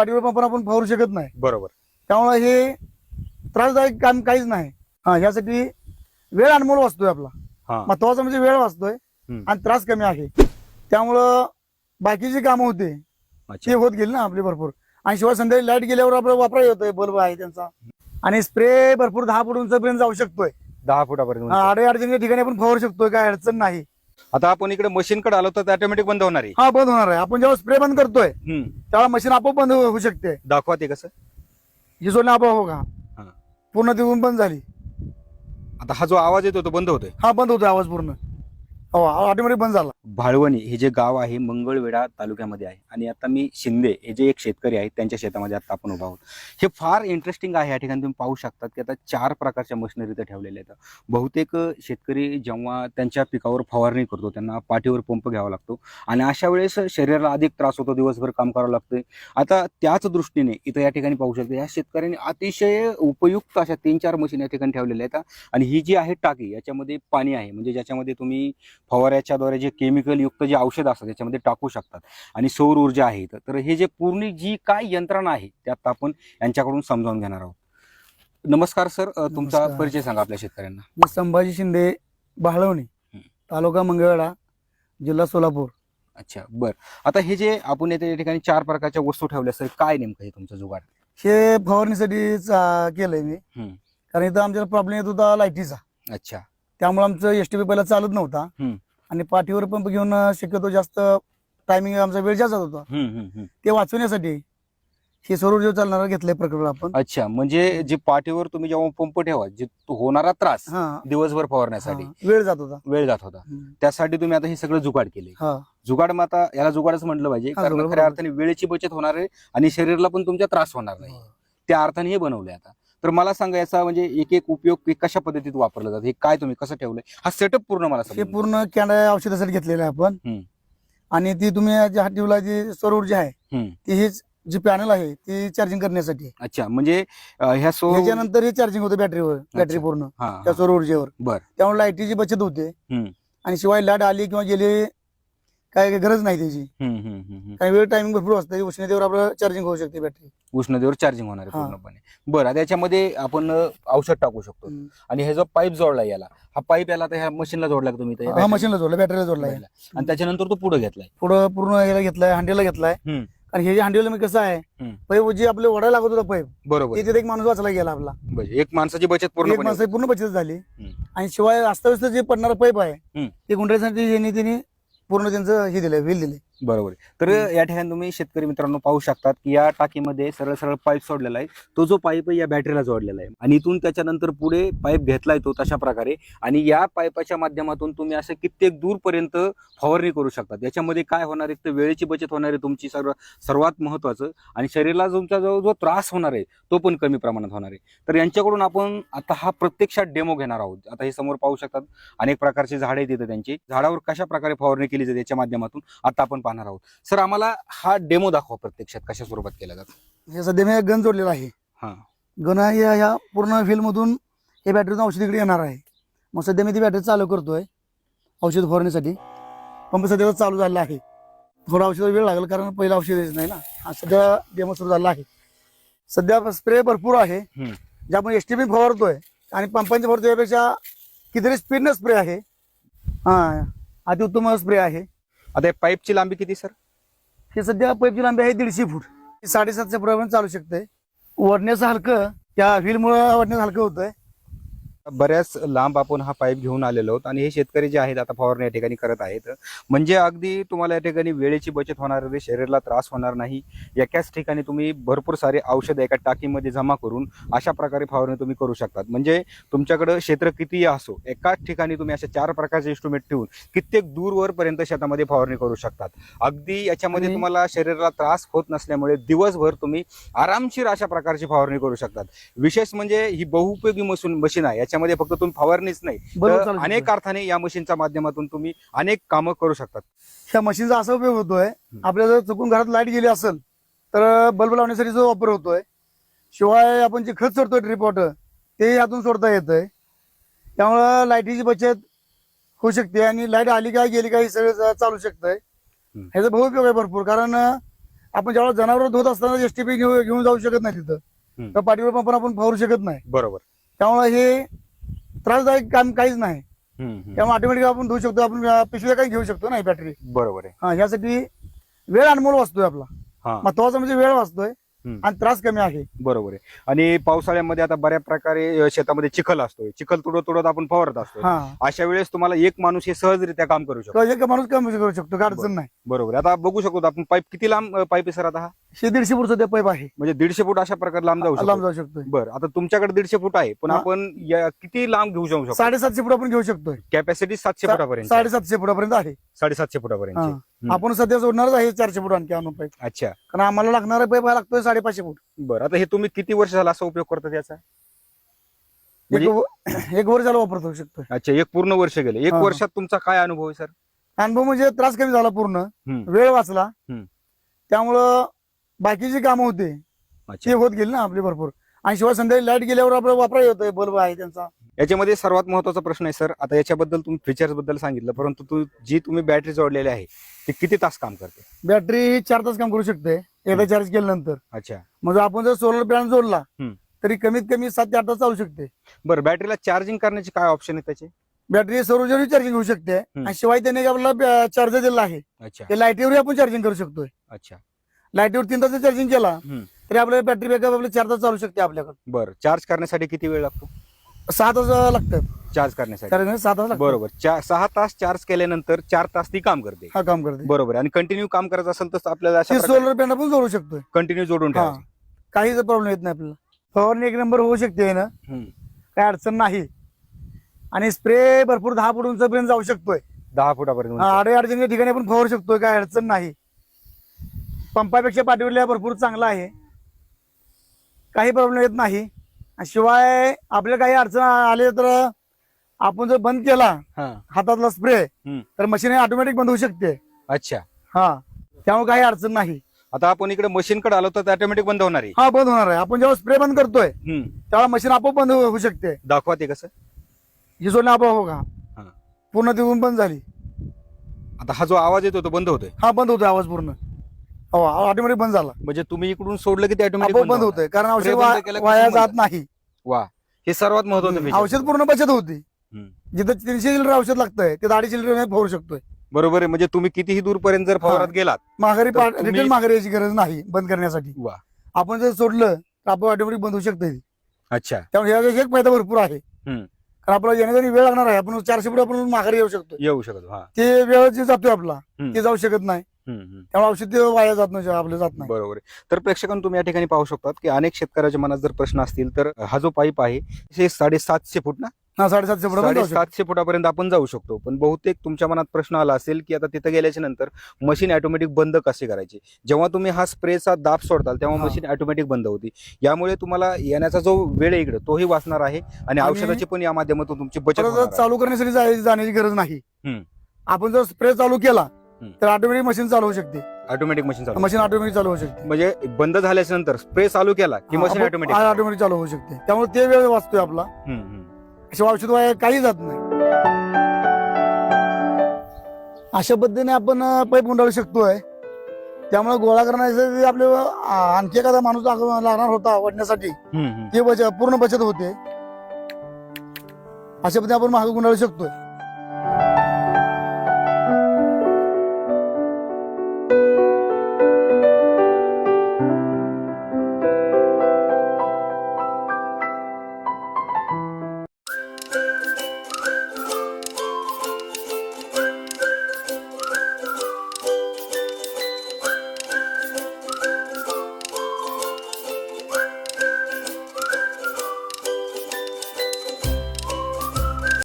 पाठीवर पंपावर आपण फवारू शकत नाही. बरोबर. त्यामुळे हे त्रासदायक काम काहीच नाही. हा यासाठी वेळ अनमोल वाचतोय आपला. हा. महत्त्वाचा म्हणजे वेळ वाचतोय. आणि त्रास कमी आहे. त्यामुळं बाकीची कामं होते. ते होत गेली ना आपली भरपूर. आणि शिवाय संध्याकाळी लाइट गेल्यावर आपलं वापरा येतोय बल्ब आहे त्यांचा. आणि स्प्रे भरपूर दहा फूट उंचपर्यंत जाऊ शकतोय. दहा फुटापर्यंत अडे अडचणीच्या ठिकाणी आपण फवारू शकतोय काय अडचण नाही. आता आपण इकडे मशीन कडे आलो तर ऑटोमॅटिक बंद होणार आहे. हा बंद होणार आहे. आपण जेव्हा स्प्रे बंद करतोय हम्म. तेव्हा मशीन आपोआप बंद होऊ शकते. दाखवा ते कसं. ही सोडणे आपोआप हो का हा. पूर्ण तिथून बंद झाली. आता हा जो आवाज येतो तो बंद होतोय. हा बंद होतोय आवाज पूर्ण. हो ऑटोमॅटिक बंद झाला. भाळवणी हे जे गाव आहे मंगळवेढा तालुक्यामध्ये आहे. आणि आता मी शिंदे हे जे एक शेतकरी आहेत त्यांच्या शेतामध्ये आता आपण उभा आहोत. हे फार इंटरेस्टिंग आहे या ठिकाणी. तुम्ही पाहू शकतात की आता चार प्रकारच्या मशिनरी इथं ठेवलेल्या आहेत. बहुतेक शेतकरी जेव्हा त्यांच्या पिकावर फवारणी करतो त्यांना पाठीवर पंप घ्यावा लागतो. आणि अशा वेळेस शरीराला अधिक त्रास होतो दिवसभर काम करावं लागतंय. आता त्याच दृष्टीने इथं या ठिकाणी पाहू शकतो या शेतकऱ्यांनी अतिशय उपयुक्त अशा तीन चार मशीन या ठिकाणी ठेवलेल्या आहेत. आणि ही जी आहे टाकी याच्यामध्ये पाणी आहे. म्हणजे ज्याच्यामध्ये तुम्ही फवाऱ्याच्याद्वारे जे केमिकल युक्त जे औषध असतात त्याच्यामध्ये टाकू शकतात. आणि सौर ऊर्जा आहे. तर हे जे पूर्ण जी काय यंत्रणा आहे त्यात आपण यांच्याकडून समजावून घेणार आहोत. नमस्कार सर. तुमचा. परिचय सांगा आपल्या शेतकऱ्यांना. मी संभाजी शिंदे बहाळवणी हम्म. तालुका मंगळवेढा जिल्हा सोलापूर. अच्छा बर. आता हे जे आपण येथे या ठिकाणी चार प्रकारच्या वस्तू ठेवल्या सर काय नेमकं हे तुमचं जुगाड? हे फवारणीसाठीच आ, केलंय मी. कारण इथं आमच्याला प्रॉब्लेम येत होता लाईटीचा. अच्छा. त्यामुळे आमचं एस टी पी पहिला चालत नव्हता. हम्म. आणि पाठीवर पंप घेऊन शक्यतो जास्त टायमिंग आमचा वेळ जास्त होता. हम्म, हम्म, हम्म. ते वाचवण्यासाठी हे सौर चालणार घेतलंय प्रकल्प आपण. अच्छा म्हणजे जे पाठीवर तुम्ही जेव्हा पंप ठेवा जे तो होणारा त्रास हा. दिवसभर फवारण्यासाठी हा, वेळ जात होता. वेळ जात होता. हम्म. त्यासाठी तुम्ही आता हे सगळं जुगाड केले हा. जुगाड मग आता याला जुगाडच म्हटलं पाहिजे हा, कारण जुगाड खऱ्या बरोबर. अर्थाने वेळेची बचत होणार आहे आणि शरीराला पण तुमच्या त्रास होणार नाही. त्या अर्थाने हे बनवलंय आता. तर मला सांगा याचा म्हणजे एक एक उपयोग कशा पद्धतीत वापरला जातो हे काय तुम्ही कसं ठेवलंय हा सेटअप पूर्ण मला हे पूर्ण कॅन्डा औषधासाठी घेतलेलं आहे आपण. आणि ती तुम्ही हात ठेवला जी सौर ऊर्जा आहे हम्म. ती हेच जी पॅनल आहे ती चार्जिंग करण्यासाठी आहे. अच्छा म्हणजे अं, ह्या सो ह्याच्यानंतर हे चार्जिंग होते बॅटरीवर बॅटरी. पूर्ण हा त्या सौर ऊर्जेवर बर त्यामुळे लाईटीची बचत होते हम्म. आणि शिवाय लाइट आली किंवा गेली काय गरज नाही त्याची हम्म, हम्म, हम्म, हम्म. काही वेळ टायमिंग भरपूर असतं उष्णतेवर आपलं चार्जिंग होऊ शकते बॅटरी उष्णतेवर चार्जिंग होणार आहे हा. पूर्णपणे बरं आता याच्यामध्ये आपण अं, औषध टाकू शकतो आणि हे जो पाईप जोडला याला हा पाईप याला आता ह्या मशीनला जोडला का तुम्ही इथं? या हा battery- मशीनला जोडला बॅटरीला जोडला आहे जोडला. आणि त्याच्यानंतर तो पुढे घेतलाय पुढं पूर्ण याला घेतलाय हांडीला घेतलाय हम्म. आणि हे जे हांडीला मी कसं आहे हम्म. पैप जे आपले वडायला लागत होता पैप बरोबर ते तिथे एक माणूस वाचला गेला आपला. एक माणसाची बचत एक पूर्णपणे माणसाची पूर्ण बचत झाली हम्म. आणि शिवाय अस्ताव्यस्त जे पडणारा पैप आहे हम्म. ते यांनी त्यांनी पूर्ण त्यांचं हे दिलं व्हील दिले बरोबर आहे. तर. या ठिकाणी तुम्ही शेतकरी मित्रांनो पाहू शकतात की या टाकीमध्ये सरळ सरळ पाईप सोडलेला आहे. तो जो पाईप आहे या बॅटरीला जोडलेला आहे. आणि इथून त्याच्यानंतर पुढे पाईप घेतलाय तो तशा प्रकारे. आणि या पाईपाच्या माध्यमातून तुम्ही असं कित्येक दूरपर्यंत फवारणी करू शकतात. याच्यामध्ये काय होणार आहे? तर वेळेची बचत होणार आहे तुमची सर्व सर्वात महत्वाचं आणि शरीराला तुमचा जो जो त्रास होणार आहे तो पण कमी प्रमाणात होणार आहे. तर यांच्याकडून आपण आता हा प्रत्यक्षात डेमो घेणार आहोत. आता हे समोर पाहू शकतात. अनेक प्रकारची झाडे इथं त्यांची. झाडावर कशा प्रकारे फवारणी केली जाते याच्या माध्यमातून आता आपण पाहणार आहोत. सर आम्हाला हा डेमो दाखवा प्रत्यक्षात कशा स्वरूपात केला जातो? हे सध्या मी गन जोडलेला आहे. हा. गन या ह्या पूर्ण व्हील मधून हे बॅटरीतून औषध इकडे येणार आहे. मग सध्या मी ती बॅटरी चालू करतोय औषध फवारण्यासाठी पंप सध्या चालू झाला आहे. थोडा औषध वेळ लागेल कारण पहिला औषध यायचं नाही ना. हा सध्या डेमो सुरू झाला आहे. सध्या स्प्रे भरपूर आहे. हम्म. जे आपण एस टी पी फवारतोय आणि पंपांच्या फवारतो यापेक्षा कितीतरी स्पीडनं स्प्रे आहे. हा अतिउत्तम स्प्रे आहे. आता या पाईपची लांबी किती सर? हे सध्या पाईपची लांबी आहे दीडशे फूट. ही साडेसातच्या प्रमाण चालू शकते वडण्याचं हलकं त्या व्हीलमुळे वडण्याचं हलकं होतंय. बऱ्याच लांब आपण हा पाईप घेऊन आलेलो आहोत आणि हे शेतकरी जे आहेत आता फवारणी या ठिकाणी करत आहेत. म्हणजे अगदी तुम्हाला या ठिकाणी वेळेची बचत होणार नाही शरीराला त्रास होणार नाही. एकाच ठिकाणी तुम्ही भरपूर सारे औषध एका टाकीमध्ये जमा करून अशा प्रकारे फवारणी तुम्ही करू शकतात. म्हणजे तुमच्याकडे क्षेत्र कितीही असो एकाच ठिकाणी तुम्ही अशा चार प्रकारचे इन्स्ट्रुमेंट ठेवून कित्येक दूरवर पर्यंत शेतामध्ये फवारणी करू शकतात. अगदी याच्यामध्ये तुम्हाला शरीराला त्रास होत नसल्यामुळे दिवसभर तुम्ही आरामशीर अशा प्रकारची फवारणी करू शकतात. विशेष म्हणजे ही बहुउपयोगी मशीन मशीन आहे याच्यामध्ये फक्त तुम्ही फवारणीच नाही. बरोबर तर चालू अनेक. अर्थाने या मशीनच्या माध्यमातून तुम्ही अनेक कामं करू शकतात. ह्या मशीनचा असा उपयोग होतोय आपल्याला जर चुकून घरात लाइट गेली असेल तर बल्ब लावण्यासाठी जो वापर होतोय शिवाय आपण जे खत सोडतोय ड्रिप वॉटर ते यातून सोडता येतंय. त्यामुळं लाईटीची बचत होऊ शकते आणि लाइट आली काय गेली काय हे सगळं चा- चालू शकतंय. हम्म. ह्याचा बहु उपयोग आहे भरपूर कारण आपण ज्यावेळेला जनावर धुत असताना एसटीपी घेऊन घेऊन जाऊ शकत नाही तिथं. तर पाठीवर पण आपण फवारू शकत नाही. बरोबर. त्यामुळे हे त्रासदायक काम काहीच नाही. त्यामुळे ऑटोमॅटिक आपण धुवू शकतो आपण पिशव्या काही घेऊ शकतो ना बॅटरी बरोबर आहे. हा यासाठी वेळ अनमोल वाचतोय आपला. हा. महत्त्वाचा म्हणजे वेळ वाचतोय. आणि त्रास कमी आहे. बरोबर आहे. आणि पावसाळ्यामध्ये आता बऱ्याच प्रकारे शेतामध्ये चिखल असतोय. चिखल तुडत तुडत आपण फवारत असतो हा. अशा वेळेस तुम्हाला एक माणूस हे सहजरित्या काम करू शकतो. एक माणूस कमी करू शकतो काय अडचण नाही. बरोबर आहे. आता बघू शकतो आपण पाईप किती लांब पाईप आहे सर आता हा? शे दीडशे फूटचा ते पाईप आहे. म्हणजे दीडशे फूट अशा प्रकारे लांब जाऊ लांब शकतो जाऊ शकतोय. बरं आता तुमच्याकडे दीडशे फूट आहे पण हा. आपण या- किती लांब घेऊ जाऊ शकतो? साडेसातशे फूट आपण घेऊ शकतोय. कॅपॅसिटी सातशे सा- फुटापर्यंत साडेसातशे फुटापर्यंत आहे. साडेसातशे फुटापर्यंत हा. हम्म. आपण सध्या जोडणारच आहे चारशे फूट आणखी आणून पाईप. अच्छा. कारण आम्हाला लागणारा पाईप हा लागतोय साडेपाचशे फूट. बरं आता हे तुम्ही किती वर्ष झाला असा उपयोग करता त्याचा एक म्हणजे- व- एक वर झाला वापरतो शकतोय अच्छा एक पूर्ण वर्ष गेले. एक हा. वर्षात तुमचा काय अनुभव आहे सर? अनुभव म्हणजे त्रास कमी झाला पूर्ण. हम्म. वेळ वाचला. हम्म. त्यामुळं बाकीची कामं होते. ते अच्छा होत गेली ना आपली भरपूर. आणि शिवाय संध्याकाळी लाइट गेल्यावर आपलं वापराय होतंय बल्ब आहे त्यांचा. याच्यामध्ये सर्वात महत्त्वाचा प्रश्न आहे सर. आता याच्याबद्दल तुम्ही फीचर्सबद्दल सांगितलं परंतु तू जी तुम्ही बॅटरी जोडलेली आहे ती किती तास काम करते? बॅटरी चार तास काम करू शकते एकदा चार्ज केल्यानंतर. अच्छा. म्हणजे आपण जर सोलर पॅनल जोडला हम्म. तरी कमीत कमी सात ते आठ तास चालू शकते. बरं बॅटरीला चार्जिंग करण्याचे काय ऑप्शन आहे त्याचे? बॅटरी सर्वजरी चार्जिंग होऊ शकते. आणि शिवाय त्याने आपल्याला चार्जर दिला आहे. अच्छा. ते लाईटीवर आपण चार्जिंग करू शकतोय. अच्छा. लाईटीवर तीन तास चार्जिंग केला हम्म. तरी आपल्याला बॅटरी बॅकअप आपल्या चार तास चालू शकते आपल्याकडे. बरं चार्ज करण्यासाठी किती वेळ लागतो? सहा तास लागतात. चार्ज करण्यासाठी. सहा तास लागतात. बरोबर. चा- सहा तास चार्ज केल्यानंतर चार तास ती काम करते. हा काम करते. बरोबर आहे. आणि कंटिन्यू काम करायचं असेल तर आपल्याला सोलर पॅनल पण जोडू शकतोय. कंटिन्यू जोडून हा. ठेवायचं. काहीच प्रॉब्लेम येत नाही आपल्याला. फवारणी एक नंबर होऊ शकते ना. हम्म. काय अडचण नाही. आणि स्प्रे भरपूर दहा फूट उंचपर्यंत जाऊ शकतोय. दहा फुटापर्यंत हा, आडे अडचणीच्या ठिकाणी आपण फवारू शकतोय. काय अडचण नाही. पंपापेक्षा पाठवलेला भरपूर चांगला आहे. काही प्रॉब्लेम येत नाही. शिवाय आपल्याला काही अडचण आली तर आपण जर बंद केला हातातला स्प्रे. तर मशीन ऑटोमॅटिक बंद होऊ शकते. अच्छा. हा. त्यामुळे काही अडचण नाही. आता आपण इकडे मशीनकडे आलो तर ऑटोमॅटिक बंद होणार आहे. हा बंद होणार आहे. आपण जेव्हा स्प्रे बंद करतोय. तेव्हा मशीन आपोआप बंद होऊ शकते. दाखवा ते कसं ही सोडणे आपोआप हो का हा. पूर्ण तिथून बंद झाली. आता हा जो आवाज येतो तो बंद होतोय. हा बंद होतोय आवाज पूर्ण. हो ऑटोमॅटिक बंद झाला. म्हणजे तुम्ही इकडून सोडलं की ते ऑटोमॅटिक बंद होतोय. कारण औषध Spray बंद वा- केलं की वाया बंद. जात नाही. वा. हे सर्वात महत्वाचं feature. औषध पूर्ण बचत होती. हम्म. जिथं तीनशे लिटर औषध लागतंय ते अडीचशे लिटर फवारू शकतोय. बरोबर आहे. म्हणजे तुम्ही कितीही दूरपर्यंत जर फवारात. गेलात माघारी तर तुम्ही- रिटर्न माघारी यायची गरज नाही बंद करण्यासाठी. वा. आपण जर सोडलं तर आपण ऑटोमॅटिक बंद होऊ शकते अच्छा. त्यामुळे याचा एक फायदा भरपूर आहे. हम्म. कारण आपल्याला येण्यासाठी वेळ लागणार आहे. आपण चारशे फूट आपण माघारी येऊ शकतो येऊ शकतो हा. ते वेळ जे जातोय आपला हम्म. ते जाऊ शकत नाही. त्यामुळे औषध वाया जात नाही आपलं जात नाही बरोबर आहे तर प्रेक्षकांनो तुम्ही या ठिकाणी पाहू शकतात की अनेक शेतकऱ्याच्या मनात जर प्रश्न असतील तर हा जो पाईप आहे हे साडेसातशे फूट ना हा साडेसातशे फूट. सातशे फुटापर्यंत आपण जाऊ शकतो पण बहुतेक तुमच्या मनात प्रश्न आला असेल की आता तिथं गेल्याच्यानंतर मशीन ऑटोमॅटिक बंद कसे करायचे जेव्हा तुम्ही हा स्प्रेचा दाब सोडताल तेव्हा. मशीन ऑटोमॅटिक बंद होती यामुळे तुम्हाला येण्याचा जो वेळ आहे इकडे तोही वाचणार आहे आणि औषधाची पण या माध्यमातून तुमची बचत. चालू करण्यासाठी जाण्याची गरज नाही. आपण जर स्प्रे चालू केला. तर ऑटोमॅटिक मशीन चालू होऊ शकते. ऑटोमॅटिक मशीन चालू मशीन ऑटोमॅटिक चालू होऊ शकते. म्हणजे बंद झाल्याच्यानंतर स्प्रे चालू केला की मशीन ऑटोमॅटिक ऑटोमॅटिक चालू होऊ शकते. त्यामुळे ते वेळ वाचतोय आपला. शिवाय औषध वाया काही जात नाही. अशा पद्धतीने आपण पाईप गुंडाळू शकतोय. त्यामुळे गोळा करण्यासाठी आपले आणखी एखादा माणूस लाग- लागणार होता वाढण्यासाठी ते बच- पूर्ण बचत होते. अशा पद्धतीने आपण महाग गुंडाळू शकतोय.